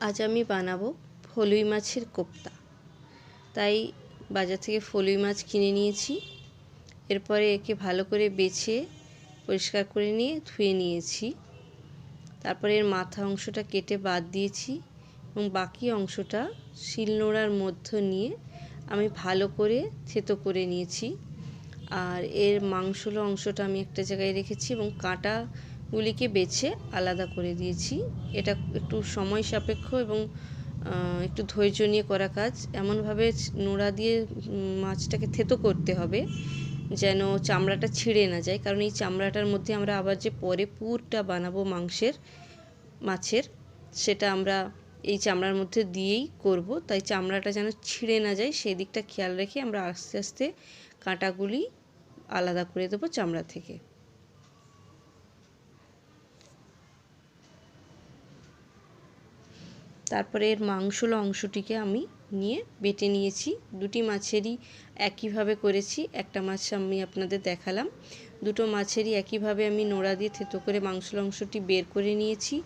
আজ আমি বানাবো ফলুই মাছের কোপ্তা। তাই বাজার থেকে ফলুই মাছ কিনে নিয়েছি। এরপরে একে ভালো করে বেছে, পরিষ্কার করে নিয়ে ধুয়ে নিয়েছি। তারপরে এর মাথা অংশটা কেটে বাদ দিয়েছি এবং বাকি অংশটা শিলনোড়ার মধ্য নিয়ে আমি ভালো করে থেতো করে নিয়েছি। আর এর মাংসলো অংশটা আমি একটা জায়গায় রেখেছি এবং কাঁটাগুলিকে বেছে আলাদা করে দিয়েছি। এটা একটু সময় সাপেক্ষ এবং একটু ধৈর্য নিয়ে করা কাজ। এমনভাবে নোড়া দিয়ে মাছটাকে থেতো করতে হবে যেন চামড়াটা ছিঁড়ে না যায়। কারণ এই চামড়াটার মধ্যে আমরা আবার যে পরে পুরটা বানাবো মাংসের, মাছের, সেটা আমরা এই চামড়ার মধ্যে দিয়েই করব। তাই চামড়াটা যেন ছিঁড়ে না যায়, সেই দিকটা খেয়াল রেখে আমরা আস্তে আস্তে কাঁটাগুলি আলাদা করে দেবো চামড়া থেকে। তারপরে এর মাংসল অংশটিকে আমি নিয়ে বেটে নিয়েছি। দুটি মাছেরই একইভাবে করেছি। একটা মাছ আমি আপনাদের দেখালাম। দুটো মাছেরই একইভাবে আমি নোড়া দিয়ে থেতো করে মাংসল অংশটি বের করে নিয়েছি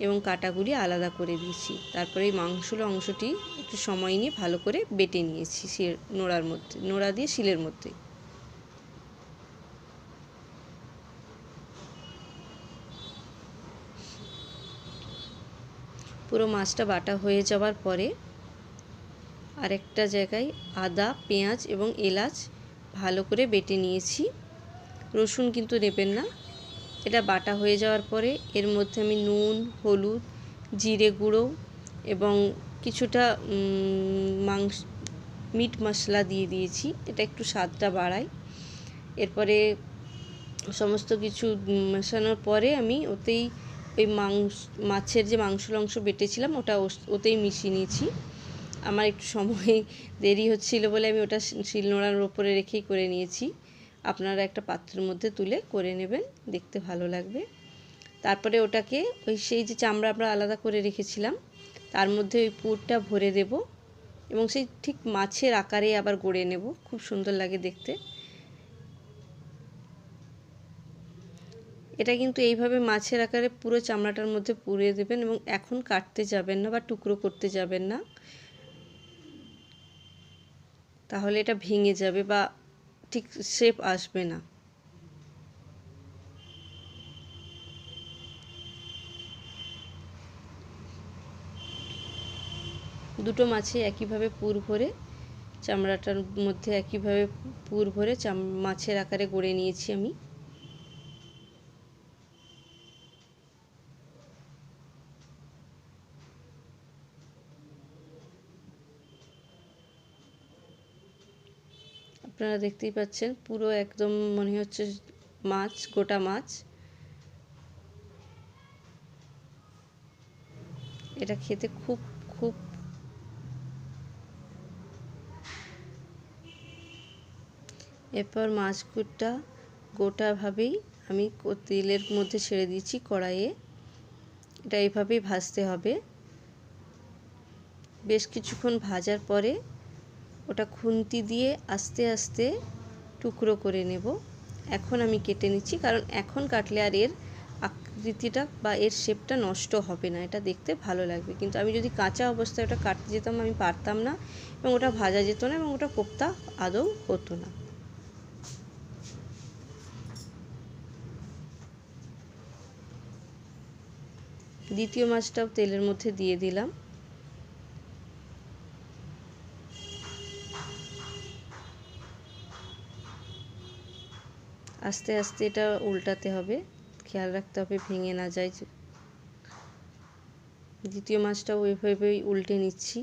এবং কাটাগুলি আলাদা করে দিয়েছি। তারপরে এই মাংসল অংশটি একটু সময় নিয়ে ভালো করে বেটে নিয়েছি সে নোড়ার মধ্যে, নোড়া দিয়ে শিলের মধ্যে। পুরো মাছটা বাটা হয়ে যাওয়ার পরে আরেকটা জায়গায় আদা, পেঁয়াজ এবং এলাচ ভালো করে বেটে নিয়েছি। রসুন কিন্তু নেবেন না। এটা বাটা হয়ে যাওয়ার পরে এর মধ্যে আমি নুন, হলুদ, জিরে গুঁড়ো এবং কিছুটা মাংস, মিট মশলা দিয়ে দিয়েছি। এটা একটু স্বাদটা বাড়ায়। এরপরে সমস্ত কিছু মেশানোর পরে আমি ওতেই ওই মাংস, মাছের যে মাংস অংশ বেটেছিলাম, ওটা ওতেই মিশিয়ে নিয়েছি। আমার একটু সময় দেরি হচ্ছিল বলে আমি ওটা শিলনোড়ার ওপরে রেখেই করে নিয়েছি। আপনারা একটা পাত্রের মধ্যে তুলে করে নেবেন, দেখতে ভালো লাগবে। তারপরে ওটাকে ওই সেই যে চামড়া আমরা আলাদা করে রেখেছিলাম, তার মধ্যে ওই পুরটা ভরে দেব এবং সেই ঠিক মাছের আকারে আবার গড়ে নেব। খুব সুন্দর লাগে দেখতে। এটা কিন্তু এইভাবে মাছের আকারে পুরো চামড়াটার মধ্যে পুড়ে দেবেন এবং এখন কাটতে যাবেন না বা টুকরো করতে যাবেন না। তাহলে এটা ভেঙে যাবে বা ঠিক শেপ আসবে না। দুটো মাছে একইভাবে পুর ভরে চামড়াটার মধ্যে একইভাবে পুর ভরে মাছের আকারে গড়ে নিয়েছি আমি। আপনারা দেখতেই পাচ্ছেন, পুরো একদম মনে হচ্ছে মাছ, গোটা মাছ। এটা খেতে খুব খুব এরপর মাছগুটা গোটাভাবেই আমি তেলের মধ্যে ছেড়ে দিয়েছি কড়াইয়ে। এটা এভাবেই ভাজতে হবে। বেশ কিছুক্ষণ ভাজার পরে ওটা খুন্তি দিয়ে আস্তে আস্তে টুকরো করে নেব। এখন আমি কেটে নিচ্ছি, কারণ এখন কাটলে আর এর আকৃতিটা বা এর শেপটা নষ্ট হবে না। এটা দেখতে ভালো লাগবে। কিন্তু আমি যদি কাঁচা অবস্থায় ওটা কাটতে যেতাম, আমি পারতাম না এবং ওটা ভাজা যেত না এবং ওটা কোপ্তা আদৌ হতো না। দ্বিতীয় মাছটাও তেলের মধ্যে দিয়ে দিলাম। আস্তে আস্তে এটা উল্টাতে হবে। খেয়াল রাখতে হবে ভেঙে না যায় দ্বিতীয় মাছটাও ওইভাবেই উল্টে নিচ্ছি।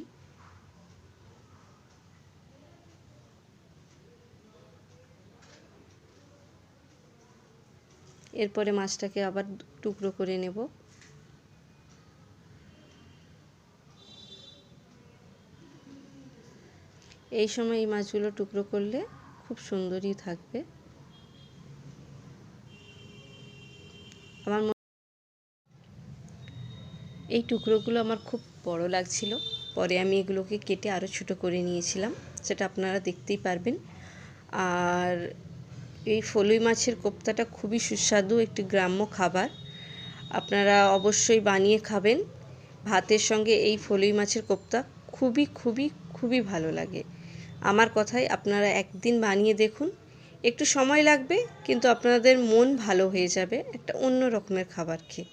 এরপরে মাছটাকে আবার টুকরো করে নেব। এই সময় এই মাছগুলো টুকরো করলে খুব সুন্দরই থাকবে। আমার এই টুকরোগুলো আমার খুব বড় লাগছিল। পরে আমি এগুলোকে কেটে আরও ছোটো করে নিয়েছিলাম। সেটা আপনারা দেখতেই পারবেন। আর এই ফলুই মাছের কোপ্তাটা খুবই সুস্বাদু একটি গ্রাম্য খাবার। আপনারা অবশ্যই বানিয়ে খাবেন। ভাতের সঙ্গে এই ফলুই মাছের কোপ্তা খুবই খুবই খুবই ভালো লাগে। আমার কথায় আপনারা একদিন বানিয়ে দেখুন। একটু সময় লাগবে কিন্তু আপনাদের মন ভালো হয়ে যাবে একটা অন্য রকমের খাবার খেয়ে।